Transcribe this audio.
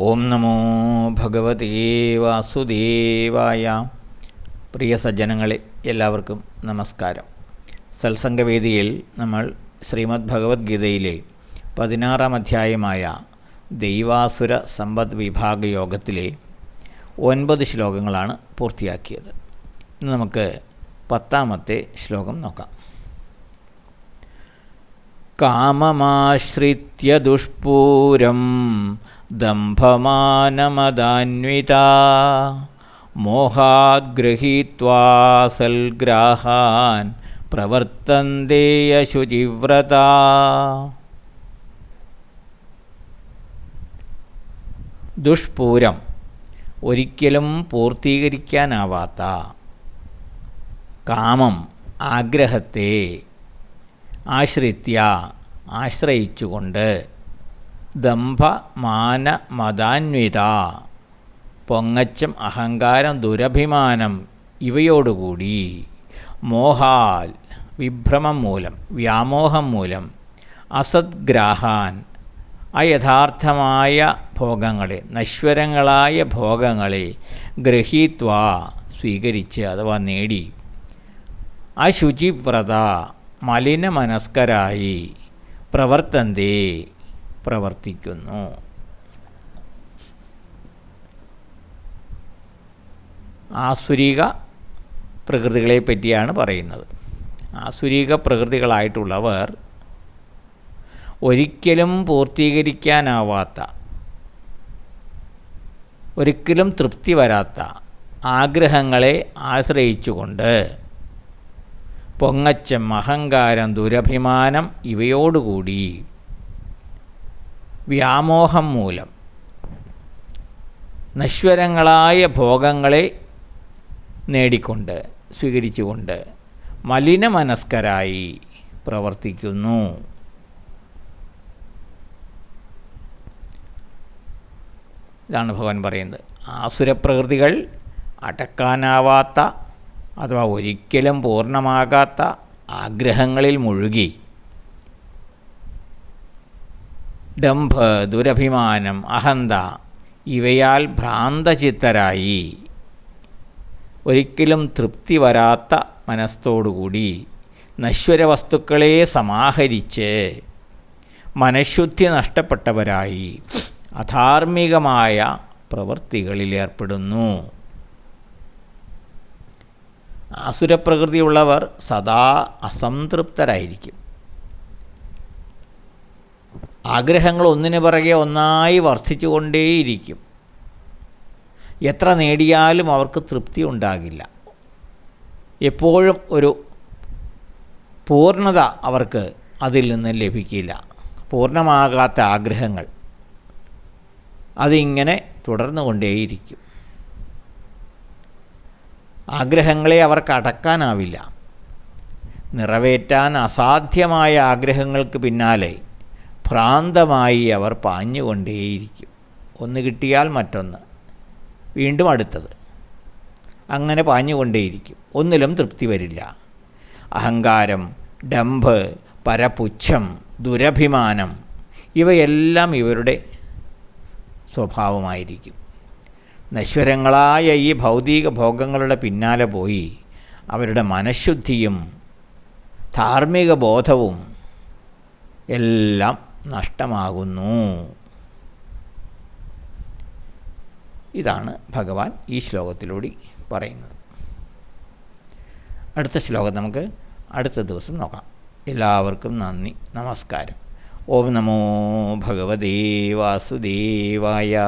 ഓം നമോ ഭഗവതേ വാസുദേവായ. പ്രിയ സജ്ജനങ്ങളെ എല്ലാവർക്കും നമസ്കാരം. സത്സംഗവേദിയിൽ നമ്മൾ ശ്രീമദ് ഭഗവത്ഗീതയിലെ പതിനാറാം അധ്യായമായ ദൈവാസുര സമ്പദ് വിഭാഗ യോഗത്തിലെ ഒൻപത് ശ്ലോകങ്ങളാണ് പൂർത്തിയാക്കിയത്. ഇന്ന് നമുക്ക് പത്താമത്തെ ശ്ലോകം നോക്കാം. കാമമാശ്രിത്യ ദുഷ്പൂരം ദംഭമാനമദാന്വിതാ. മോഹാദ്ഗൃഹീത്വാ സൽഗ്രാഹാൻ അശുചിവ്രത ദുഷ്പൂരം ഒരിക്കലും പൂർത്തീകരിക്കാനാവാത്ത കാമം ആഗ്രഹത്തെ ആശ്രിത്യ ആശ്രയിച്ചുകൊണ്ട് ദംഭ മാന മതാന്വിത പൊങ്ങച്ചം അഹങ്കാരം ദുരഭിമാനം ഇവയോടുകൂടി. മോഹാൽ വിഭ്രമം മൂലം വ്യാമോഹം മൂലം അസദ്ഗ്രാഹാൻ അയഥാർത്ഥമായ ഭോഗങ്ങളെ നശ്വരങ്ങളായ ഭോഗങ്ങളെ ഗ്രഹീത്വ സ്വീകരിച്ച് അഥവാ നേടി. അശുചിവ്രത മലിനമനസ്കരായി പ്രവർത്തന്തേ പ്രവർത്തിക്കുന്നു. ആസുരിക പ്രകൃതികളെ പറ്റിയാണ് പറയുന്നത്. ആസുരിക പ്രകൃതികളായിട്ടുള്ളവർ ഒരിക്കലും പൂർത്തീകരിക്കാനാവാത്ത ഒരിക്കലും തൃപ്തി വരാത്ത ആഗ്രഹങ്ങളെ ആശ്രയിച്ചുകൊണ്ട് പൊങ്ങച്ചം അഹങ്കാരം ദുരഭിമാനം ഇവയോടുകൂടി വ്യാമോഹം മൂലം. നശ്വരങ്ങളായ ഭോഗങ്ങളെ നേടിക്കൊണ്ട് സ്വീകരിച്ചുകൊണ്ട് മലിനമനസ്കരായി പ്രവർത്തിക്കുന്നു. ഇതാണ് ഭഗവാൻ പറയുന്നത്. ആസുരപ്രകൃതികൾ അടക്കാനാവാത്ത അഥവാ ഒരിക്കലും പൂർണമാകാത്ത ആഗ്രഹങ്ങളിൽ മുഴുകി ഡംഭ് ദുരഭിമാനം അഹന്ത ഇവയാൽ ഭ്രാന്തചിത്തരായി. ഒരിക്കലും തൃപ്തി വരാത്ത മനസ്സോടുകൂടി നശ്വര വസ്തുക്കളെ സമാഹരിച്ച് മനഃശുദ്ധി നഷ്ടപ്പെട്ടവരായി അധാർമികമായ പ്രവൃത്തികളിൽ ഏർപ്പെടുന്നു. ആസുരപ്രകൃതിയുള്ളവർ സദാ അസംതൃപ്തരായിരിക്കും. ആഗ്രഹങ്ങൾ ഒന്നിന് പിറകെ ഒന്നായി വർദ്ധിച്ചുകൊണ്ടേയിരിക്കും. എത്ര നേടിയാലും അവർക്ക് തൃപ്തി ഉണ്ടാകില്ല. എപ്പോഴും ഒരു പൂർണത അവർക്ക് അതിൽ നിന്ന് ലഭിക്കില്ല. പൂർണമാകാത്ത ആഗ്രഹങ്ങൾ അതിങ്ങനെ തുടർന്നു കൊണ്ടേയിരിക്കും ആഗ്രഹങ്ങളെ അവർക്ക് അടക്കാനാവില്ല. നിറവേറ്റാൻ അസാധ്യമായ ആഗ്രഹങ്ങൾക്ക് പിന്നാലെ ഭ്രാന്തമായി അവർ പാഞ്ഞുകൊണ്ടേയിരിക്കും. ഒന്ന് കിട്ടിയാൽ മറ്റൊന്ന്. വീണ്ടും അടുത്തത്. അങ്ങനെ പാഞ്ഞുകൊണ്ടേയിരിക്കും. ഒന്നിലും തൃപ്തി വരില്ല. അഹങ്കാരം ഡംഭ് പരപുച്ഛം ദുരഭിമാനം ഇവയെല്ലാം ഇവരുടെ സ്വഭാവമായിരിക്കും. നശ്വരങ്ങളായ ഈ ഭൗതിക ഭോഗങ്ങളുടെ പിന്നാലെ പോയി അവരുടെ മനഃശുദ്ധിയും ധാർമ്മിക ബോധവും എല്ലാം നഷ്ടമാകുന്നു. ഇതാണ് ഭഗവാൻ ഈ ശ്ലോകത്തിലൂടെ പറയുന്നത്. അടുത്ത ശ്ലോകം നമുക്ക് അടുത്ത ദിവസം നോക്കാം. എല്ലാവർക്കും നന്ദി. നമസ്കാരം. ഓം നമോ ഭഗവതേ വാസുദേവായ.